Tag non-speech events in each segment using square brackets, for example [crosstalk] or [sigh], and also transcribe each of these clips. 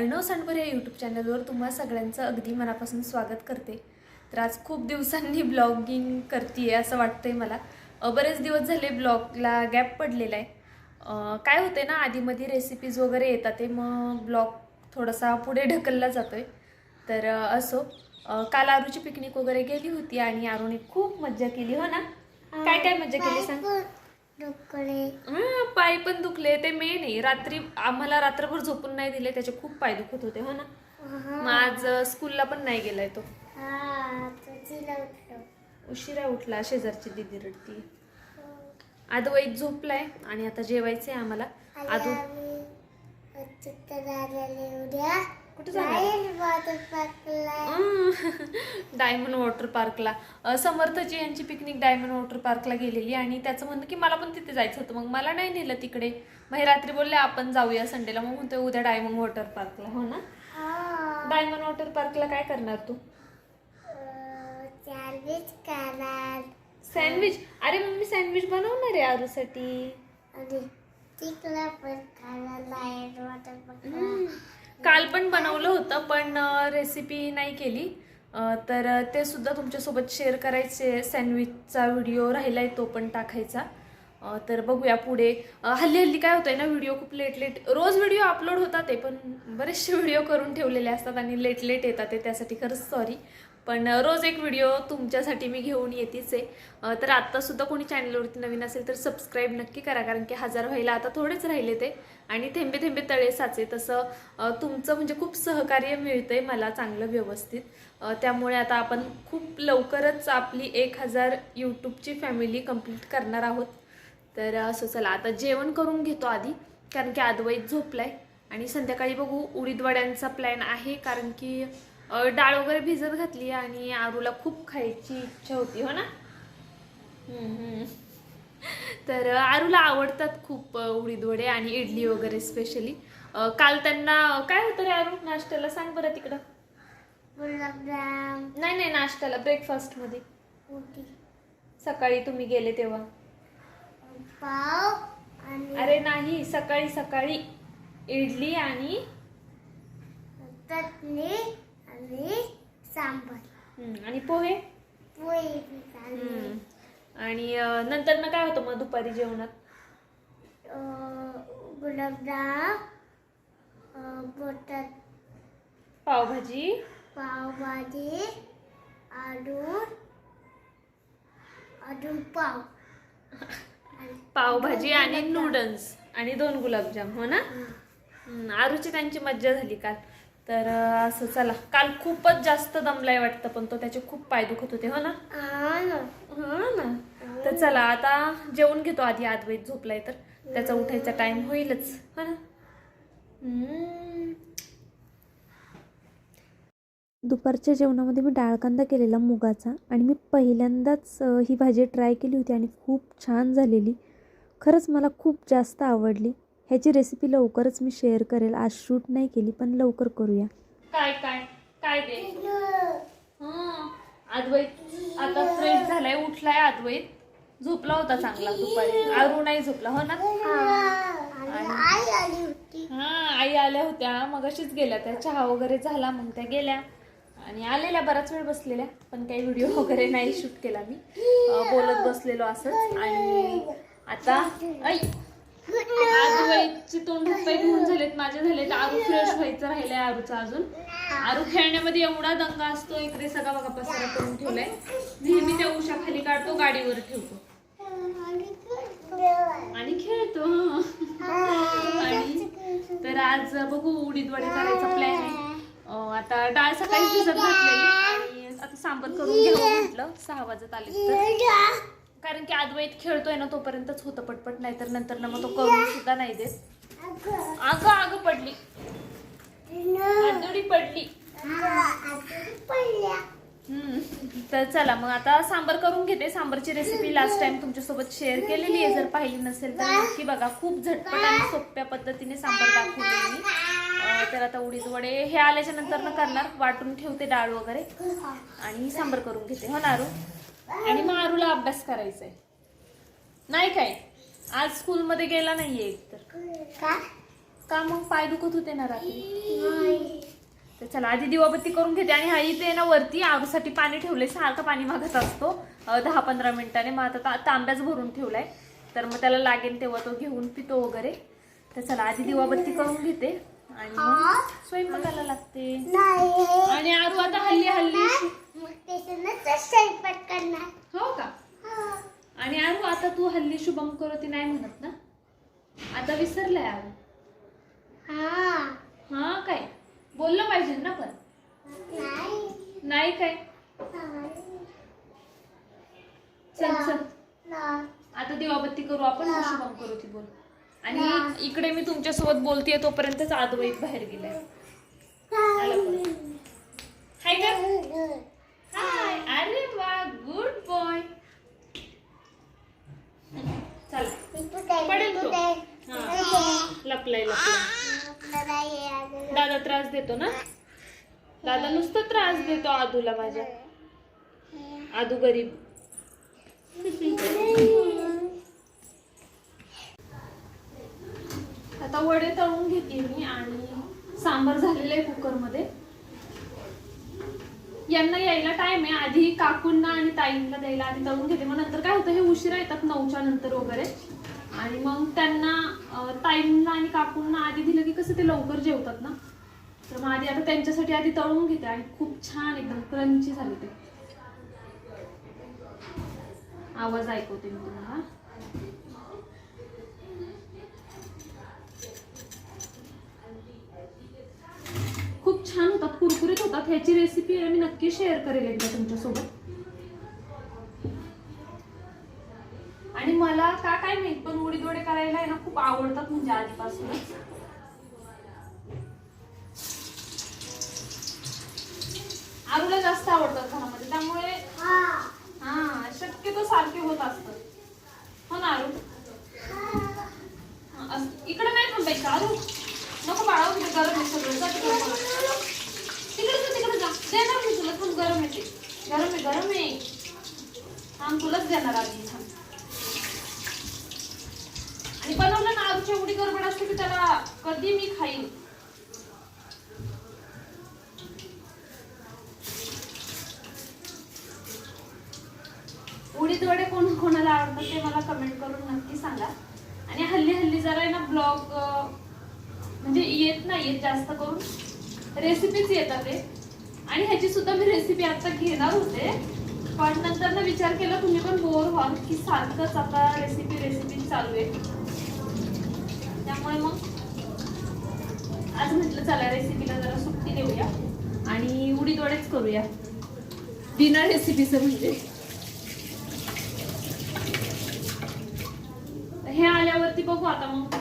अर्णव सांडवर या यूट्यूब चॅनलवर तुम्हा सगळ्यांचं अगदी मनापासून स्वागत करते. तर आज खूप दिवसांनी ब्लॉगिंग करते असं वाटतंय मला. बरेच दिवस झाले ब्लॉगला गॅप पडलेला आहे. काय होते ना आधीमध्ये रेसिपीज वगैरे येतात ते मग ब्लॉग थोडासा पुढे ढकलला जातोय. तर असो. काल आरूची पिकनिक वगैरे गेली होती आणि आरूने खूप मज्जा केली हो ना? काय काय मज्जा केली सांग? हा, पाय पण दुखले ते मेन आहे. रात्री आम्हाला रात्रभर झोपून नाही दिले त्याचे खूप पाय दुखत होते हो ना? मग आज स्कूलला पण नाही गेलाय तो. उशिरा उठला शेजारची दिदी रडती आदवैत झोपलाय आणि आता जेवायचंय आम्हाला. आदू उद्या. कुठे डायमंड वॉटर पार्कला अ, समर्थची यांची पिकनिक डायमंड वॉटर पार्कला गेलेली आणि त्याचं म्हणणं की मला पण तिथे जायचं होतं. मग मला नाही नेलं तिकडे. मग रात्री बोलले आपण जाऊया संडेला मग म्हणतोय उद्या डायमंड वॉटर पार्कला हो ना? डायमंड वॉटर पार्कला काय करणार तू? सँडविच करणार. सँडविच अरे मम्मी सँडविच बनवणार आहे आरूसाठी. आणि तिकडला पण आहे वॉटर पार्कला काल पण बनवलं होतं पण रेसिपी नाही केली. तर ते सुद्धा तुमच्यासोबत शेअर करायचे. सँडविचचा व्हिडिओ राहिला आहे तो पण टाकायचा. तर बघूया पुढे. हल्ली हल्ली काय होतंय ना व्हिडिओ खूप लेट लेट रोज व्हिडिओ अपलोड होतात ते पण बरेचसे व्हिडिओ करून ठेवलेले असतात आणि लेट लेट येतात ते त्यासाठी खरंच सॉरी पण रोज एक व्हिडिओ तुमच्यासाठी मी घेऊन येतेच आहे. तर आत्तासुद्धा कोणी चॅनलवरती नवीन असेल तर सबस्क्राईब नक्की करा कारण की हजार व्हायला आता थोडेच राहिले ते. आणि थेंबे थेंबे तळे साचे. तसं तुमचं म्हणजे खूप सहकार्य मिळतं आहे मला चांगलं व्यवस्थित. त्यामुळे आता आपण खूप लवकरच आपली एक हजार यूट्यूबची फॅमिली कंप्लीट करणार आहोत. तर असं चला आता जेवण करून घेतो आधी कारण की अद्वैत झोपलाय. आणि संध्याकाळी बघू उडीदवाड्यांचा प्लॅन आहे कारण की डाळ वगैरे भिजत घातली आणि आरूला खूप खायची इच्छा होती हो ना. तर आरूला आवडतात खूप उडीद वडे आणि इडली वगैरे स्पेशली काल त्यांना काय होतं रे आरू? नाश्त्याला सांग बरं तिकडं. नाही नाही नाश्त्याला ब्रेकफास्टमध्ये सकाळी तुम्ही गेले तेव्हा. पाव अरे नाही सकाळी सकाळी इडली आणि चटणी. आणि सांबार. आणि पोहे? चालली. हम्म. आणि नंतर ना काय होतं मग दुपारी जेवणात? गुलाबजाम अं, बटाट पावभाजी. पावभाजी अजून अजून पाव. पावभाजी आणि नूडल्स आणि दोन गुलाबजाम हो ना? आरूची त्यांची मज्जा झाली काल. तर असं चला. काल खूपच जास्त दमलाय वाटतं पण तो त्याचे खूप पाय दुखत होते हो ना? हा ना. हा ना. तर चला आता जेवण घेतो आधी आदवैत झोपलाय तर. त्याचा उठायचा टाइम होईलच हो ना. दुपारच्या जेवणामध्ये मी डाळ कांदा केलेला मुगाचा आणि मी पहिल्यांदाच ही भाजी ट्राय केली होती आणि खूप छान झालेली. खरंच मला खूप जास्त आवडली. ह्याची रेसिपी लवकरच मी शेअर करेल. आज शूट नाही केली पण लवकर करूया. काय काय काय दे? हा अद्वैत आता फ्रेश झालाय उठलाय अद्वैत झोपला होता चांगला दुपारी. आरू नाही झोपला हो ना? आणि आई आली होती हा आई आल्या होत्या. मग अशीच गेल्या त्या. चहा वगैरे झाला मग त्या गेल्या. आणि आलेल्या बराच वेळ बसलेल्या पण काही व्हिडिओ [laughs] वगैरे नाही शूट केला मी. अं, बोलत बसलेलो असंच. आणि आता ऐ! आजूबाईची तोंड हातपाय घेऊन झालेत माझे झालेत. आरू फ्रेश व्हायचं राहिलंय आरूचा अजून. आरू खेळण्यामध्ये एवढा दंगा असतो इकडे सगळा बघा पसारा करून ठेवलाय. नेहमी त्या उशा खाली काढतो गाडीवर ठेवतो. आणि खेळतो. आणि तर आज बघू उडीद वडे करायचा प्लॅन आहे. आता डाळ सकाळी भिजत घातलेली. आणि आता सांबर करून घ्यावं म्हटलं सहा वाजत आले तर. कारण की अद्वैत खेळतोय ना तोपर्यंतच होतं पटपट नाही तर नंतर ना मग तो करून सुद्धा नाही देत. अगं अगं पडली. आदुडी पडली. तर चला मग आता सांबर करून घेते. सांबरची रेसिपी लास्ट टाइम तुमच्यासोबत शेअर केलेली आहे. जर पाहिली नसेल तर नक्की बघा. खूप झटपट आणि सोप्या पद्धतीने सांबर दाखवते मी. तर आता उडीद वडे हे आल्याच्यानंतर ना करणार. वाटून ठेवते डाळ वगैरे. आणि सांबर करून घेते. हो ना आणि मग आरूला अभ्यास करायचा आहे नाही काय? आज स्कूलमध्ये गेला नाहीये एक तर का? का मग पाय दुखत होते ना रात्री? तर चला आधी दिवाबत्ती करून घेते. आणि हा इथे ना वरती आरूसाठी पाणी ठेवलंय. सारखं पाणी मागत असतो. दहा पंधरा मिनिटाने. मग आता तांब्याच भरून ठेवलाय. तर मग त्याला लागेल तेव्हा तो घेऊन पितो वगैरे. तर चला आधी दिवाबत्ती करून घेते. आणि स्वयंपाकाला लागते. आणि आरू आता हल्ली हल्ली स्वयंपाक करणार. हो का? हा. आणि आरू आता तू हल्ली शुभम करोती नाही म्हणत ना? आता विसरलाय आरू. हा. हा काय? बोललं पाहिजे ना पण. नाही. नाही काय? चल चल. आता दिवाबत्ती करू आपण मग शुभम करू ती बोल. आणि इकडे मी तुमच्यासोबत बोलतेय तोपर्यंतच आदवैत बाहेर गेलाय. हाय का? हाय अरे वा गुड बॉय चला पडेल तो. लपलाय लपलाय. दादा त्रास देतो ना? दादा नुसतं त्रास देतो आदूला माझ्या. आदू गरीब. आता वडे तळून घेते मी आणि सांबार झालेलं आहे कुकरमध्ये. यांना यायला टाइम आहे. आधी काकूंना आणि ताईंना द्यायला आधी तळून घेते. मग नंतर काय होतं? हे उशिरा येतात नऊच्या नंतर वगैरे. आणि मग त्यांना ताईंना आणि काकूंना आधी दिलं की कसं ते लवकर जेवतात ना? तर मग आधी आता त्यांच्यासाठी आधी तळून घेते आणि खूप छान एकदम क्रंची झाली ते. आवाज ऐकवते मी तुम्हाला खूप छान होतात कुरकुरीत होतात ह्याची रेसिपी मी नक्की शेअर करेल एकदा तुमच्यासोबत. आणि मला का काय माहीत पण उडीद वडे करायला आहे ना खूप आवडतात म्हणजे आधीपासूनच आरूला जास्त आवडतात घरामध्ये त्यामुळे हा. शक्यतो सारखे होत असतात. हो ना आरू? हा, इकडे नाही थांबायचं आरू. नको बाळा गरम सगळं जा तिकडे पळ. तिकडे जा तिकडे जा देणार मी तुला थांब गरम आहे ते गरम आहे गरम आहे थांब तुलाच देणार आधी आणि बनवलं ना आरूच्या एवढी गडबड असते की त्याला कधी मी खाईन. उडीद वडे कोण कोणाला आवडतात ते मला कमेंट करून नक्की सांगा. आणि हल्ली हल्ली जरा आहे ना ब्लॉग म्हणजे येत नाही येत जास्त करून. रेसिपीच येतात ते. आणि ह्याची सुद्धा मी रेसिपी आता घेणार होते. पण नंतर ना विचार केला तुम्ही पण बोर व्हाल की सारखंच आता रेसिपी रेसिपी चालू आहे. त्यामुळे मग आज म्हटलं चला रेसिपीला जरा सुट्टी देऊया. आणि उडीदवडेच करूया. बिना रेसिपीचं म्हणजे. हे आल्यावरती बघू आता मग.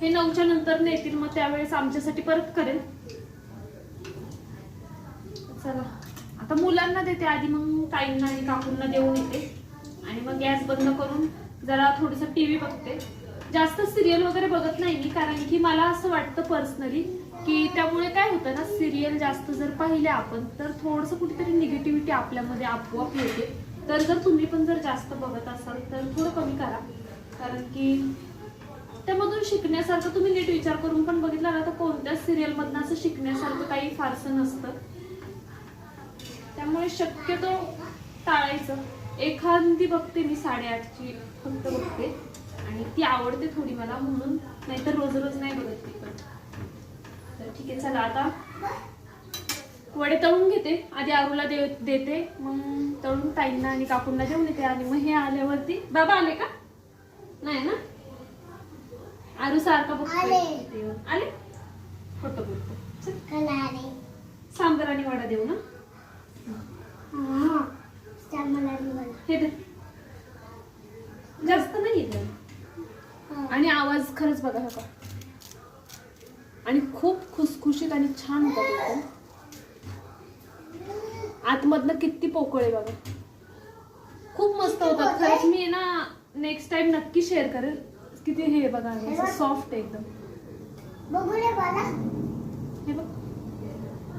हे नऊच्या नंतर नेतील मग त्यावेळेस आमच्यासाठी परत करेल चला. आता मुलांना देते आधी मग ताईंना आणि काकूंना देऊन येते. आणि मग गॅस बंद करून जरा थोडस टीव्ही बघते. जास्त सिरियल वगैरे बघत नाही मी कारण की मला असं वाटतं पर्सनली की त्यामुळे काय होतं ना सिरियल जास्त जर पाहिले आपण तर थोडंसं कुठेतरी निगेटिव्हिटी आपल्यामध्ये आपोआप येते. तर जर तुम्ही पण जर जास्त बघत असाल तर थोडं कमी करा. कारण की त्यामधून शिकण्यासारखं तुम्ही नीट विचार करून पण बघितला ना तर कोणत्याच सिरियलमधनं असं शिकण्यासारखं काही फारसं नसतं. त्यामुळे शक्यतो टाळायचं. एखादी बघते मी साडेआठची फक्त बघते. आणि ती आवडते थोडी मला म्हणून. नाहीतर रोज रोज नाही बघत ती पण. तर ठीक आहे चला आता. वडे तळून घेते. आधी आरूला दे देते. मग तळून ताईंना आणि काकूंना देऊन येते. आणि मग हे आल्यावरती. बाबा आले का? नाही ना? आरू सारखा बघतोय. आले. फोटो कलारे सांबर आणि वडा देऊ ना हा चांगला निवडला हे दे जास्त नाही येत आणि आवाज खरंच बघा हा का आणि खूप खुसखुशीत आणि छान होता एकदम आतमधनं किती पोकळे बघा. खूप मस्त होतात खरंच मी ना नेक्स्ट टाइम नक्की शेअर करेल किती हे बघा. सॉफ्ट आहे एकदम. हे बघ.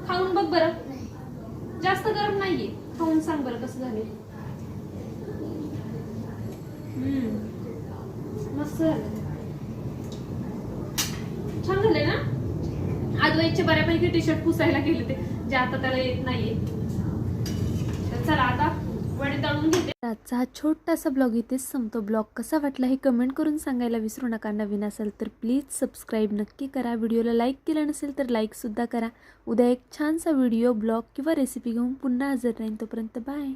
खाऊन बघ बरं. जास्त गरम नाहीये. खाऊन सांग बरं कसं झाले मस्त छान झालं ना? कॉलेजचे बऱ्यापैकी टी शर्ट पुसायला गेले ते जे आता त्याला येत नाहीये. तर चला आता वडे तळून घेते. आजचा हा छोटासा ब्लॉग इथेच संपतो. ब्लॉग कसा वाटला हे कमेंट करून सांगायला विसरू नका. नवीन असेल तर प्लीज सबस्क्राईब नक्की करा. व्हिडिओला लाईक केलं नसेल तर लाईकसुद्धा करा. उद्या एक छानसा व्हिडिओ ब्लॉग किंवा रेसिपी घेऊन पुन्हा हजर राहीन तोपर्यंत बाय.